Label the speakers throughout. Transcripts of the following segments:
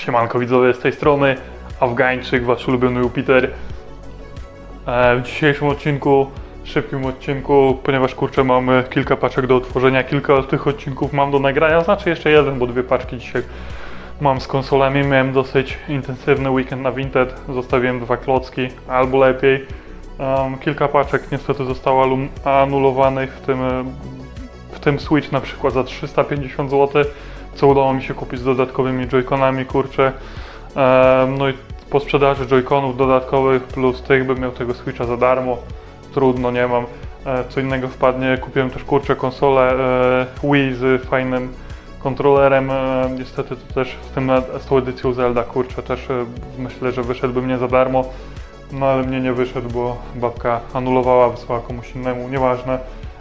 Speaker 1: Siemanko widzowie z tej strony, Afgańczyk, wasz ulubiony Jupiter. E, W dzisiejszym odcinku, szybkim odcinku, ponieważ kurczę mamy kilka paczek do otworzenia, kilka tych odcinków mam do nagrania, znaczy jeszcze jeden, bo dwie paczki dzisiaj mam z konsolami. Miałem dosyć intensywny weekend na Vinted, zostawiłem dwa klocki, albo lepiej. Kilka paczek niestety zostało anulowanych, w tym, w tym Switch na przykład za 350 zł, co udało mi się kupić z dodatkowymi Joy-Conami, kurczę. No i po sprzedaży Joy-Conów dodatkowych plus tych bym miał tego Switcha za darmo. Trudno, nie mam. E, Co innego wpadnie. Kupiłem też kurczę konsolę e, Wii z fajnym kontrolerem. E, Niestety to też z, tym, z tą edycją Zelda, kurczę, też myślę, że wyszedłby mnie za darmo. No ale mnie nie wyszedł, bo babka anulowała, wysłała komuś innemu, nieważne.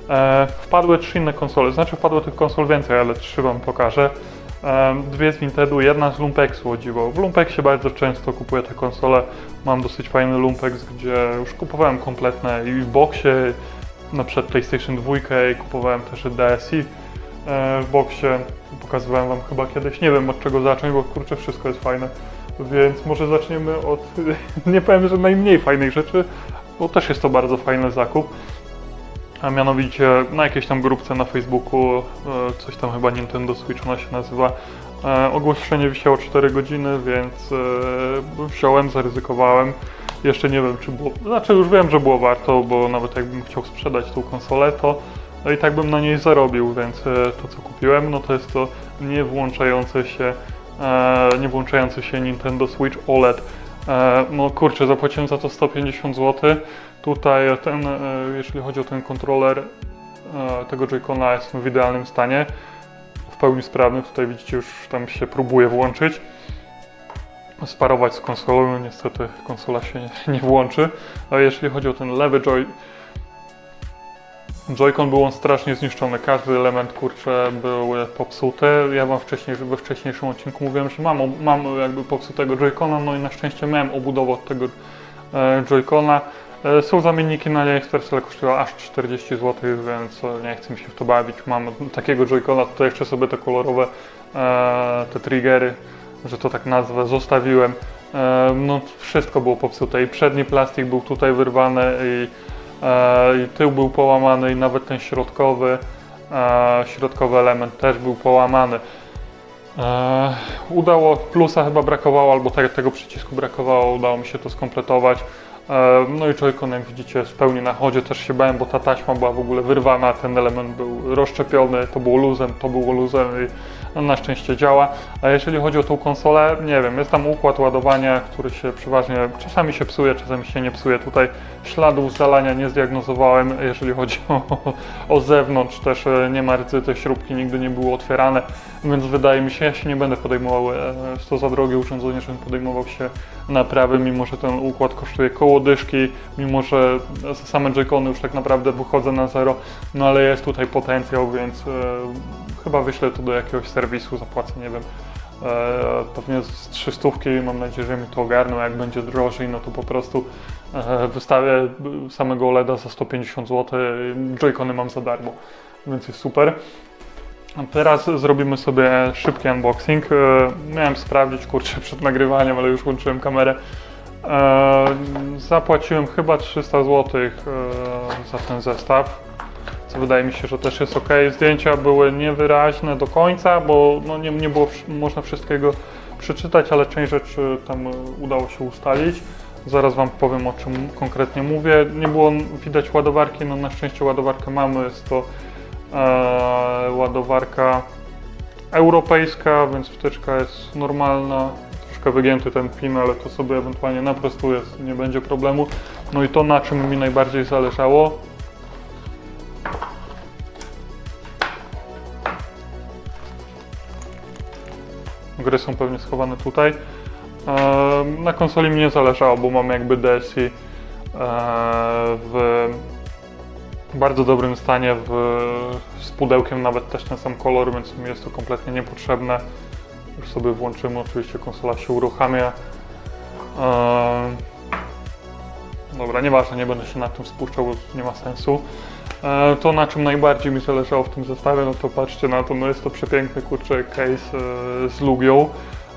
Speaker 1: E, wpadły trzy inne konsole, znaczy wpadło tych konsol więcej, ale trzy wam pokażę. E, dwie z Vintedu, jedna z Lumpexu o dziwo. W Lumpexie bardzo często kupuję te konsole. Mam dosyć fajny Lumpex, gdzie już kupowałem kompletne i w boxie, na przykład PlayStation 2 i kupowałem też DSi e, w boxie. Pokazywałem wam chyba kiedyś, nie wiem od czego zacząć, bo kurczę wszystko jest fajne. Więc może zaczniemy od, nie powiem, że najmniej fajnych rzeczy, bo też jest to bardzo fajny zakup. A mianowicie na jakiejś tam grupce na Facebooku, e, coś tam chyba Nintendo Switch ona się nazywa, e, ogłoszenie wisiało 4 godziny, więc e, wziąłem, zaryzykowałem. Jeszcze nie wiem, czy było, znaczy już wiem, że było warto, bo nawet jakbym chciał sprzedać tą konsolę, to no i tak bym na niej zarobił, więc to co kupiłem, no to jest to nie włączające się, nie włączający się Nintendo Switch OLED. No kurczę, zapłaciłem za to 150 zł. Tutaj ten, e, jeśli chodzi o ten kontroler e, tego Joy-Cona jest w idealnym stanie. W pełni sprawny, tutaj widzicie już tam się próbuje włączyć. Sparować z konsolą, no niestety konsola się nie, włączy. A jeśli chodzi o ten lewy Joy, Joy-Con był on strasznie zniszczony, każdy element kurczę był popsuty. Ja wam wcześniej, we wcześniejszym odcinku mówiłem, że mam, mam jakby popsutego Joy-Cona, no i na szczęście miałem obudowę od tego e, Joy-Cona. E, Są zamienniki na AliExpress, ale kosztują aż 40 zł, więc e, nie chcę mi się w to bawić. Mam takiego Joy-Cona, tutaj jeszcze sobie te kolorowe, e, te triggery, że to tak nazwę, zostawiłem. No wszystko było popsute i przedni plastik był tutaj wyrwany i i tył był połamany i nawet ten środkowy, środkowy element też był połamany. Udało, plusa chyba brakowało, albo te, tego przycisku brakowało, udało mi się to skompletować. E, no i Joy-Con jak widzicie w pełni na chodzie, też się bałem, bo ta taśma była w ogóle wyrwana, ten element był rozszczepiony, to było luzem, to było luzem i no, na szczęście działa. A jeżeli chodzi o tą konsolę, nie wiem, jest tam układ ładowania, który się przeważnie, czasami się psuje, czasami się nie psuje. Tutaj śladów zalania nie zdiagnozowałem, jeżeli chodzi o, o zewnątrz, też e, nie ma rdzy, te śrubki nigdy nie były otwierane, więc wydaje mi się, ja się nie będę podejmował, e, to za drogie urządzenie, żebym podejmował się naprawy, mimo że ten układ kosztuje koło mimo że same Joy-Cony już tak naprawdę wychodzą na zero, no ale jest tutaj potencjał, więc e, chyba wyślę to do jakiegoś serwisu, zapłacę, nie wiem, e, pewnie z 300, mam nadzieję, że mi to ogarną, jak będzie drożej, no to po prostu e, wystawię samego OLEDa za 150 zł, Joy-Cony mam za darmo, więc jest super. A teraz zrobimy sobie szybki unboxing. E, Miałem sprawdzić, kurczę, przed nagrywaniem, ale już włączyłem kamerę. E, Zapłaciłem chyba 300 zł e, za ten zestaw, co wydaje mi się, że też jest ok. Zdjęcia były niewyraźne do końca, bo no nie, nie było można wszystkiego przeczytać, ale część rzeczy tam udało się ustalić. Zaraz Wam powiem o czym konkretnie mówię. Nie było widać ładowarki, no na szczęście ładowarkę mamy, jest to e, ładowarka europejska, więc wtyczka jest normalna. Troszkę wygięty ten pin, ale to sobie ewentualnie naprostuję, nie będzie problemu. No i to na czym mi najbardziej zależało. Gry są pewnie schowane tutaj. E, na konsoli mi nie zależało, bo mam jakby DSi e, w bardzo dobrym stanie, w, z pudełkiem nawet też ten sam kolor, więc mi jest to kompletnie niepotrzebne. Sobie włączymy, oczywiście konsola się uruchamia. Eee, dobra, nieważne, nie będę się na tym spuszczał, bo nie ma sensu. Eee, to na czym najbardziej mi zależało w tym zestawie, no to patrzcie na to, no jest to przepiękny kurczę case e, z Lugią.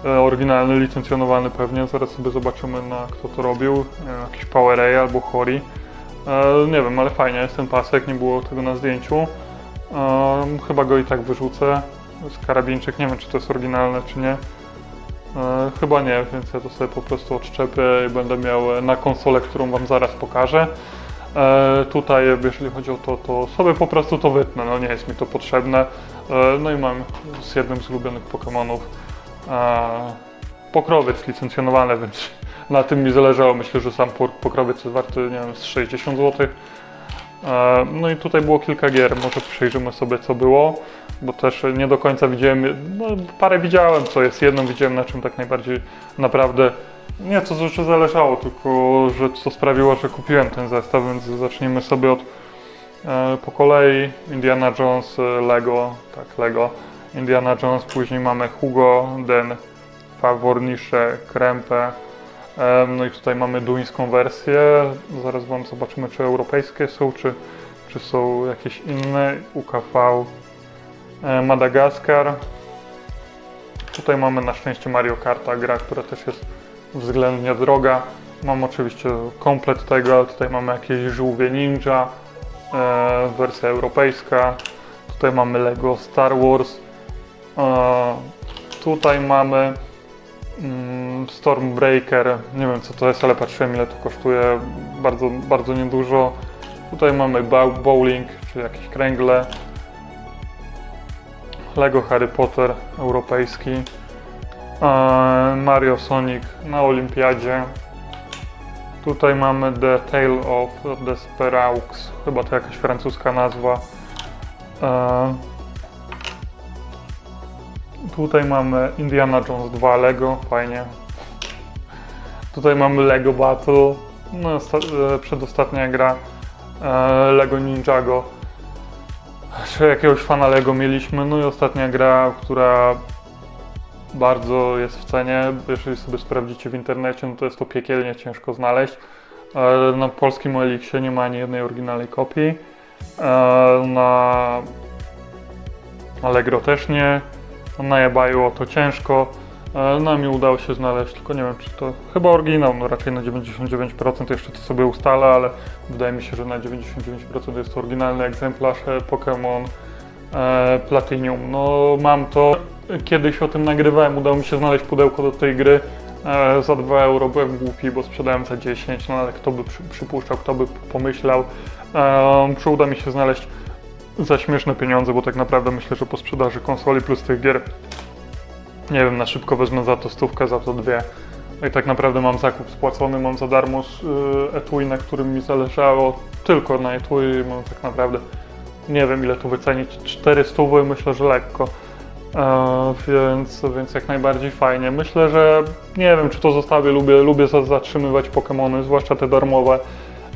Speaker 1: e, oryginalny, licencjonowany pewnie, zaraz sobie zobaczymy na kto to robił, wiem, jakiś PowerA albo Hori. E, nie wiem, ale fajnie jest ten pasek, nie było tego na zdjęciu. E, chyba go i tak wyrzucę. Z karabinczyk, nie wiem czy to jest oryginalne czy nie. E, chyba nie, więc ja to sobie po prostu odszczepię i będę miał na konsolę, którą Wam zaraz pokażę. E, tutaj, jeżeli chodzi o to, to sobie po prostu to wytnę, no nie jest mi to potrzebne. E, no i mam z jednym z ulubionych Pokémonów e, pokrowiec licencjonowany, więc na tym mi zależało. Myślę, że sam pokrowiec jest warty, nie wiem, z 60 zł. E, No i tutaj było kilka gier, może przejrzymy sobie co było, bo też nie do końca widziałem, no parę widziałem co jest, jedną widziałem na czym tak najbardziej naprawdę, nie co rzeczy zależało, tylko że co sprawiło, że kupiłem ten zestaw, więc zacznijmy sobie od e, po kolei Indiana Jones, e, Lego, tak Lego, Indiana Jones, później mamy Hugo, Den, Favornisze, Krempę, E, No i tutaj mamy duńską wersję. Zaraz wam zobaczymy, czy europejskie są, czy, czy są jakieś inne. UKV, e, Madagaskar. Tutaj mamy na szczęście Mario Karta, gra, która też jest względnie droga. Mam oczywiście komplet tego, tutaj mamy jakieś żółwie ninja, e, wersja europejska. Tutaj mamy Lego Star Wars. E, tutaj mamy Stormbreaker, nie wiem co to jest, ale patrzyłem ile to kosztuje, bardzo, bardzo niedużo. Tutaj mamy bowling, czy jakieś kręgle. Lego Harry Potter europejski. E, Mario Sonic na Olimpiadzie. Tutaj mamy The Tale of Desperaux, chyba to jakaś francuska nazwa. Tutaj mamy Indiana Jones 2 Lego, fajnie. Tutaj mamy Lego Battle, no, e, przedostatnia gra e, Lego Ninjago. Czy jakiegoś fana Lego mieliśmy, no i ostatnia gra, która bardzo jest w cenie. Jeżeli sobie sprawdzicie w internecie, no to jest to piekielnie ciężko znaleźć. E, Na polskim Elixie nie ma ani jednej oryginalnej kopii. Na Allegro też nie. Na eBayu o to ciężko. E, No mi udało się znaleźć, tylko nie wiem czy to chyba oryginał, no raczej na 99% jeszcze to sobie ustalę, ale wydaje mi się, że na 99% jest to oryginalny egzemplarz e, Pokémon e, Platinum. No mam to, kiedyś o tym nagrywałem, udało mi się znaleźć pudełko do tej gry za 2 euro, byłem głupi, bo sprzedałem za 10, no ale kto by przy, przypuszczał, kto by pomyślał, czy uda mi się znaleźć za śmieszne pieniądze, bo tak naprawdę myślę, że po sprzedaży konsoli plus tych gier, nie wiem, na szybko wezmę za to stówkę, za to dwie. No I tak naprawdę mam zakup spłacony, mam za darmo y, etui, na którym mi zależało, tylko na etui, mam tak naprawdę, nie wiem ile tu wycenić, 400 myślę, że lekko. E, więc, więc jak najbardziej fajnie. Myślę, że nie wiem, czy to zostawię, lubię, lubię za- zatrzymywać Pokémony, zwłaszcza te darmowe,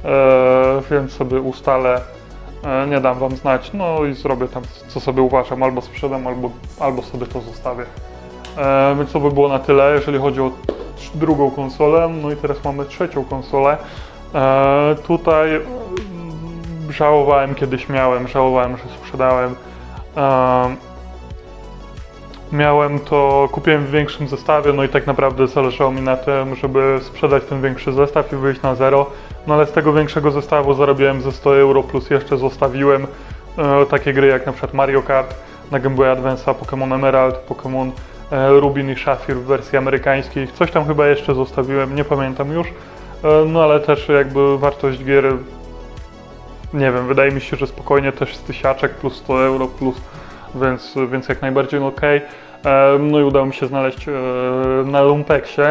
Speaker 1: e, więc sobie ustalę Nie dam wam znać, no i zrobię tam co sobie uważam, albo sprzedam, albo, albo sobie to zostawię. E, więc to by było na tyle, jeżeli chodzi o drugą konsolę. No i teraz mamy trzecią konsolę. E, tutaj mm, żałowałem kiedyś miałem, żałowałem, że sprzedałem. E, miałem to, kupiłem w większym zestawie, no i tak naprawdę zależało mi na tym, żeby sprzedać ten większy zestaw i wyjść na zero. No ale z tego większego zestawu zarobiłem ze 100 euro, plus jeszcze zostawiłem e, takie gry jak na przykład Mario Kart na Game Boy Advance'a, Pokémon Emerald, Pokémon e, Rubin i Szafir w wersji amerykańskiej. Coś tam chyba jeszcze zostawiłem, nie pamiętam już. E, no ale też jakby wartość gier, nie wiem, wydaje mi się, że spokojnie też z tysiaczek plus 100 euro plus, więc, więc jak najbardziej okej. E, No i udało mi się znaleźć e, na Lumpeksie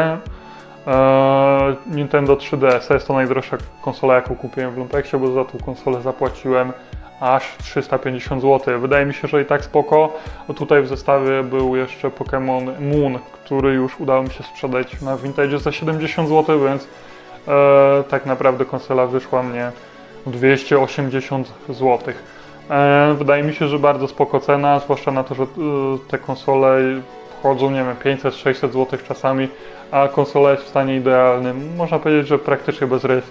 Speaker 1: Nintendo 3DS. Jest to najdroższa konsola, jaką kupiłem w Lumpeksie, bo za tą konsolę zapłaciłem aż 350 zł. Wydaje mi się, że i tak spoko. Tutaj w zestawie był jeszcze Pokémon Moon, który już udało mi się sprzedać na Vintage za 70 zł, więc e, tak naprawdę konsola wyszła mnie 280 zł. E, wydaje mi się, że bardzo spoko cena, zwłaszcza na to, że e, te konsole chodzą, nie wiem, 500-600 zł czasami, a konsola jest w stanie idealnym. Można powiedzieć, że praktycznie bez rys.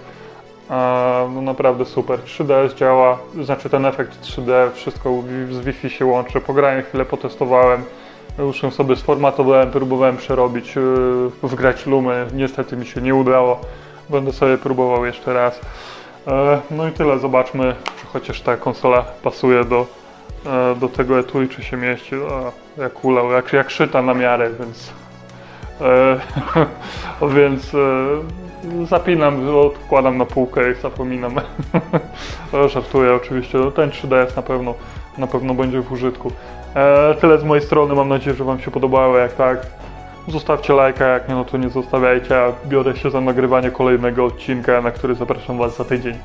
Speaker 1: No naprawdę super. 3DS działa, znaczy ten efekt 3D, wszystko z Wi-Fi się łączy. Pograłem chwilę, potestowałem. Już ją sobie sformatowałem, próbowałem przerobić, yy, wgrać lumy. Niestety mi się nie udało. Będę sobie próbował jeszcze raz. E, No i tyle, zobaczmy, czy chociaż ta konsola pasuje do, do tego etui, czy się mieści. Jak ulał, jak, jak szyta na miarę, więc. E, więc e, zapinam, odkładam na półkę i zapominam. E, Żartuję oczywiście, no ten 3DS na pewno, na pewno będzie w użytku. E, tyle z mojej strony, mam nadzieję, że Wam się podobało, jak tak. Zostawcie lajka, jak nie, no to nie zostawiajcie, a biorę się za nagrywanie kolejnego odcinka, na który zapraszam Was za tydzień.